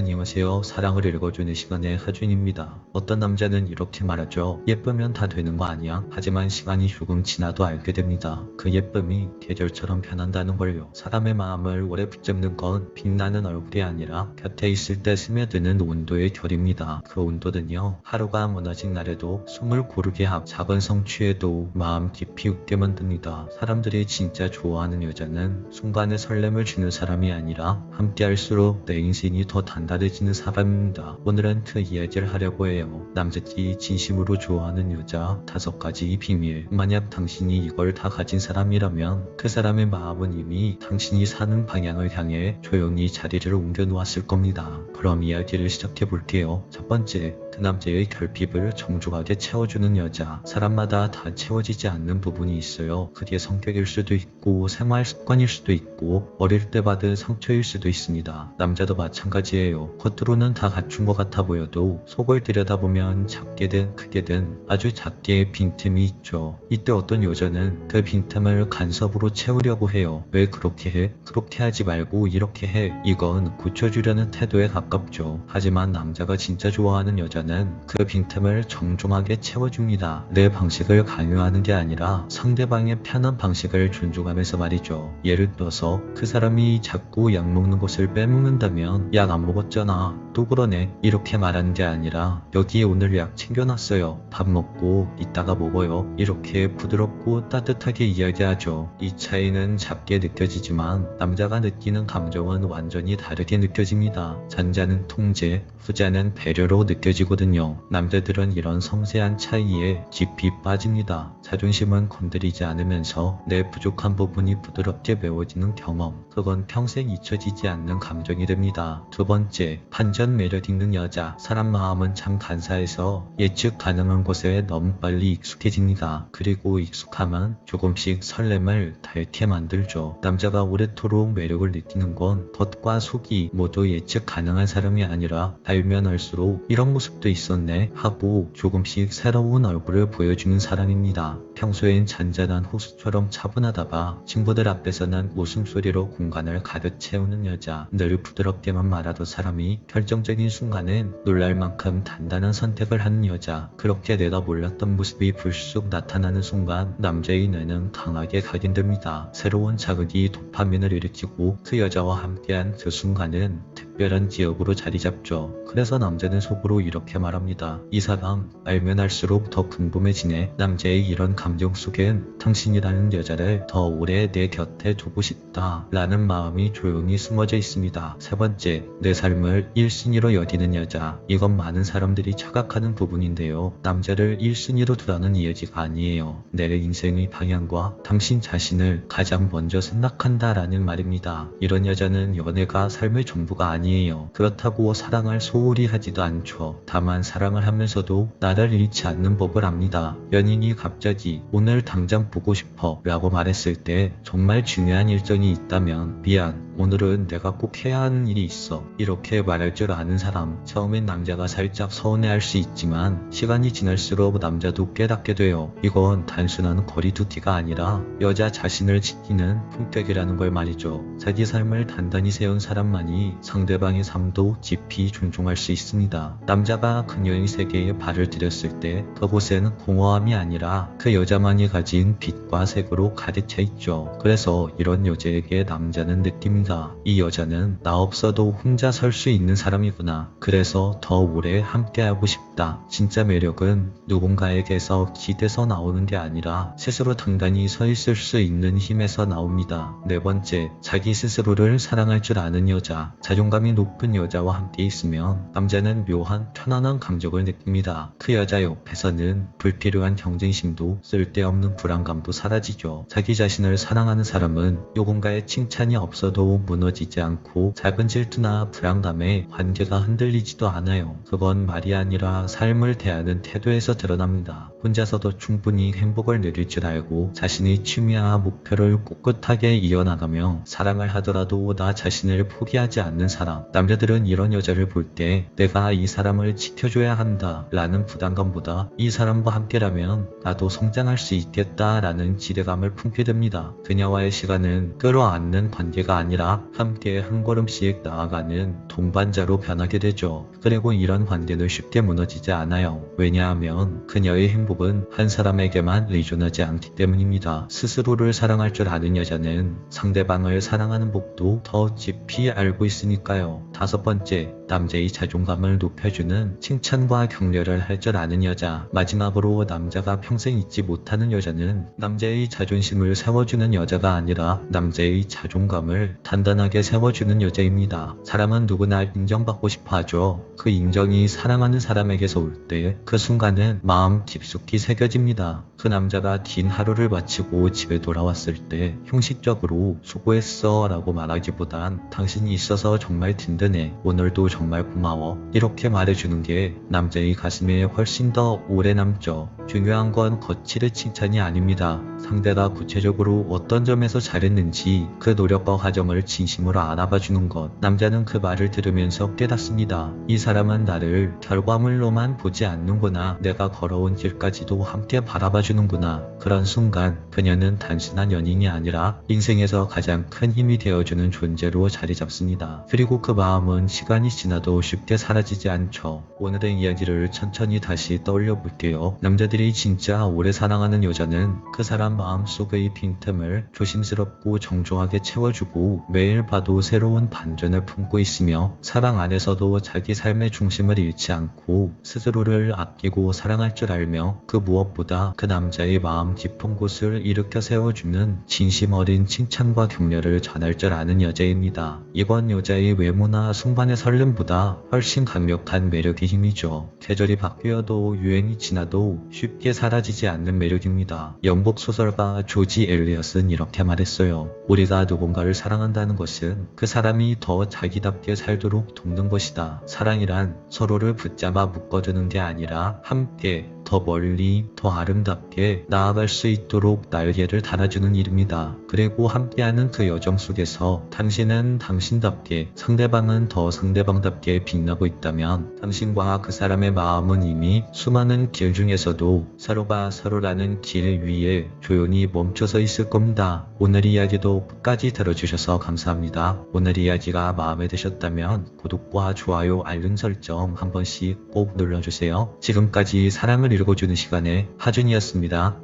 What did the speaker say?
они 안녕하세요. 사랑을 읽어주는 시간의 하준입니다. 어떤 남자는 이렇게 말하죠. 예쁘면 다 되는 거 아니야? 하지만 시간이 조금 지나도 알게 됩니다. 그 예쁨이 계절처럼 변한다는 걸요. 사람의 마음을 오래 붙잡는 건 빛나는 얼굴이 아니라 곁에 있을 때 스며드는 온도의 결입니다. 그 온도는요. 하루가 무너진 날에도 숨을 고르게 하고 작은 성취에도 마음 깊이 웃게 만듭니다. 사람들이 진짜 좋아하는 여자는 순간의 설렘을 주는 사람이 아니라 함께할수록 내 인생이 더 단단해 지는 사람입니다. 오늘은 그 이야기를 하려고 해요. 남자들이 진심으로 좋아하는 여자 다섯 가지 비밀. 만약 당신이 이걸 다 가진 사람이라면 그 사람의 마음은 이미 당신이 사는 방향을 향해 조용히 자리를 옮겨 놓았을 겁니다. 그럼 이야기를 시작해 볼게요. 첫 번째, 그 남자의 결핍을 정중하게 채워주는 여자. 사람마다 다 채워지지 않는 부분이 있어요. 그게 성격일 수도 있고 생활 습관일 수도 있고 어릴 때 받은 상처일 수도 있습니다. 남자도 마찬가지예요. 겉으로는 다 갖춘 것 같아 보여도 속을 들여다보면 작게든 크게든 아주 작게 빈틈이 있죠. 이때 어떤 여자는 그 빈틈을 간섭으로 채우려고 해요. 왜 그렇게 해? 그렇게 하지 말고 이렇게 해. 이건 고쳐주려는 태도에 가깝죠. 하지만 남자가 진짜 좋아하는 여자는 그 빈틈을 정중하게 채워줍니다. 내 방식을 강요하는 게 아니라 상대방의 편한 방식을 존중하면서 말이죠. 예를 들어서 그 사람이 자꾸 약 먹는 것을 빼먹는다면 약 안 먹었잖아. 또 그러네. 이렇게 말하는 게 아니라 여기 오늘 약 챙겨놨어요. 밥 먹고 이따가 먹어요. 이렇게 부드럽고 따뜻하게 이야기하죠. 이 차이는 작게 느껴지지만 남자가 느끼는 감정은 완전히 다르게 느껴집니다. 잔자는 통제, 후자는 배려로 느껴지 거든요. 남자들은 이런 섬세한 차이에 깊이 빠집니다. 자존심은 건드리지 않으면서 내 부족한 부분이 부드럽게 메워지는 경험. 그건 평생 잊혀지지 않는 감정이 됩니다. 두 번째, 반전 매력 있는 여자. 사람 마음은 참 간사해서 예측 가능한 곳에 너무 빨리 익숙해집니다. 그리고 익숙하면 조금씩 설렘을 닳게 만들죠. 남자가 오래도록 매력을 느끼는 건 겉과 속이 모두 예측 가능한 사람이 아니라 알면 알수록 이런 모습 도 있었네 하고 조금씩 새로운 얼굴을 보여주는 사람입니다. 평소엔 잔잔한 호수처럼 차분하다가 친구들 앞에서는 웃음소리로 공간을 가득 채우는 여자. 늘 부드럽게만 말하던 사람이 결정적인 순간엔 놀랄 만큼 단단한 선택을 하는 여자. 그렇게 내가 몰랐던 모습이 불쑥 나타나는 순간 남자의 뇌는 강하게 각인됩니다. 새로운 자극이 도파민을 일으키고 그 여자와 함께한 그 순간은 특별한 기억으로 자리 잡죠. 그래서 남자는 속으로 이렇게 말합니다. 이 사람 알면 알수록 더 궁금해지네. 남자의 이런 감정 속엔 당신이라는 여자를 더 오래 내 곁에 두고 싶다. 라는 마음이 조용히 숨어져 있습니다. 세 번째, 내 삶을 1순위로 여기는 여자. 이건 많은 사람들이 착각하는 부분인데요. 남자를 1순위로 두라는 이야기가 아니에요. 내 인생의 방향과 당신 자신을 가장 먼저 생각한다라는 말입니다. 이런 여자는 연애가 삶의 전부가 아니에요. 그렇다고 사랑을 소홀히 하지도 않죠. 다만 사랑을 하면서도 나를 잃지 않는 법을 압니다. 연인이 갑자기 오늘 당장 보고 싶어 라고 말했을 때 정말 중요한 일정이 있다면 미안 오늘은 내가 꼭 해야 하는 일이 있어 이렇게 말할 줄 아는 사람 처음엔 남자가 살짝 서운해할 수 있지만 시간이 지날수록 남자도 깨닫게 돼요. 이건 단순한 거리두기가 아니라 여자 자신을 지키는 품격이라는 걸 말이죠. 자기 삶을 단단히 세운 사람만이 상대방의 삶도 깊이 존중할 수 있습니다. 남자가 그녀의 세계에 발을 들였을 때 그곳에는 공허함이 아니라 그 여자만이 가진 빛과 색으로 가득 차 있죠. 그래서 이런 여자에게 남자는 느낍니다. 이 여자는 나 없어도 혼자 설 수 있는 사람이구나. 그래서 더 오래 함께하고 싶다. 진짜 매력은 누군가에게서 기대서 나오는 게 아니라 스스로 당당히 서 있을 수 있는 힘에서 나옵니다. 네 번째, 자기 스스로를 사랑할 줄 아는 여자. 자존감이 높은 여자와 함께 있으면 남자는 묘한 편안한 감정을 느낍니다. 그 여자 옆에서는 불필요한 경쟁심도 쓸데없는 불안감도 사라지죠. 자기 자신을 사랑하는 사람은 누군가의 칭찬이 없어도 무너지지 않고 작은 질투나 불안감에 관계가 흔들리지도 않아요. 그건 말이 아니라 삶을 대하는 태도에서 드러납니다. 혼자서도 충분히 행복을 누릴 줄 알고 자신의 취미와 목표를 꿋꿋하게 이어나가며 사랑을 하더라도 나 자신을 포기하지 않는 사람. 남자들은 이런 여자를 볼 때 내가 이 사람을 지켜줘야 한다 라는 부담감보다 이 사람과 함께라면 나도 성장할 수 있겠다 라는 지대감을 품게 됩니다. 그녀와의 시간은 끌어안는 관계가 아니라 함께 한 걸음씩 나아가는 동반자로 변하게 되죠. 그리고 이런 관계는 쉽게 무너지 지 않아요. 왜냐하면 그녀의 행복은 한 사람에게만 의존하지 않기 때문입니다. 스스로를 사랑할 줄 아는 여자는 상대방을 사랑하는 법도 더 깊이 알고 있으니까요. 다섯 번째, 남자의 자존감을 높여주는 칭찬과 격려를 할 줄 아는 여자. 마지막으로 남자가 평생 잊지 못하는 여자는 남자의 자존심을 세워주는 여자가 아니라 남자의 자존감을 단단하게 세워주는 여자입니다. 사람은 누구나 인정받고 싶어 하죠. 그 인정이 사랑하는 사람에게서 올 때 그 순간은 마음 깊숙이 새겨집니다. 그 남자가 긴 하루를 마치고 집에 돌아왔을 때 형식적으로 수고했어 라고 말하기보단 당신이 있어서 정말 든든해. 오늘도 정말 고마워. 이렇게 말해주는 게 남자의 가슴에 훨씬 더 오래 남죠. 중요한 건 거칠의 칭찬이 아닙니다. 상대가 구체적으로 어떤 점에서 잘했는지 그 노력과 과정을 진심으로 알아봐 주는 것. 남자는 그 말을 들으면서 깨닫습니다. 이 사람은 나를 결과물로만 보지 않는구나. 내가 걸어온 길까지도 함께 바라봐 주는구나. 그런 순간 그녀는 단순한 연인이 아니라 인생에서 가장 큰 힘이 되어주는 존재로 자리 잡습니다. 그리고 그 마음은 시간이 지나 도 쉽게 사라지지 않죠. 오늘의 이야기를 천천히 다시 떠올려 볼게요. 남자들이 진짜 오래 사랑하는 여자는 그 사람 마음속의 빈틈을 조심스럽고 정중하게 채워주고 매일 봐도 새로운 반전을 품고 있으며 사랑 안에서도 자기 삶의 중심을 잃지 않고 스스로를 아끼고 사랑할 줄 알며 그 무엇보다 그 남자의 마음 깊은 곳을 일으켜 세워주는 진심 어린 칭찬과 격려를 전할 줄 아는 여자입니다. 이번 여자의 외모나 순간의 설렘 보다 훨씬 강력한 매력의 힘이죠. 계절이 바뀌어도 유행이 지나도 쉽게 사라지지 않는 매력입니다. 영국 소설가 조지 엘리엇은 이렇게 말했어요. 우리가 누군가를 사랑한다는 것은 그 사람이 더 자기답게 살도록 돕는 것이다. 사랑이란 서로를 붙잡아 묶어두는 게 아니라 함께 더 멀리 더 아름답게 나아갈 수 있도록 날개를 달아주는 일입니다. 그리고 함께하는 그 여정 속에서 당신은 당신답게 상대방은 더 상대방답게 빛나고 있다면 당신과 그 사람의 마음은 이미 수많은 길 중에서도 서로가 서로라는 길 위에 조용히 멈춰서 있을 겁니다. 오늘 이야기도 끝까지 들어주셔서 감사합니다. 오늘 이야기가 마음에 드셨다면 구독과 좋아요 알림 설정 한 번씩 꼭 눌러주세요. 지금까지 사랑을 읽어주는 시간의 하준이었습니다.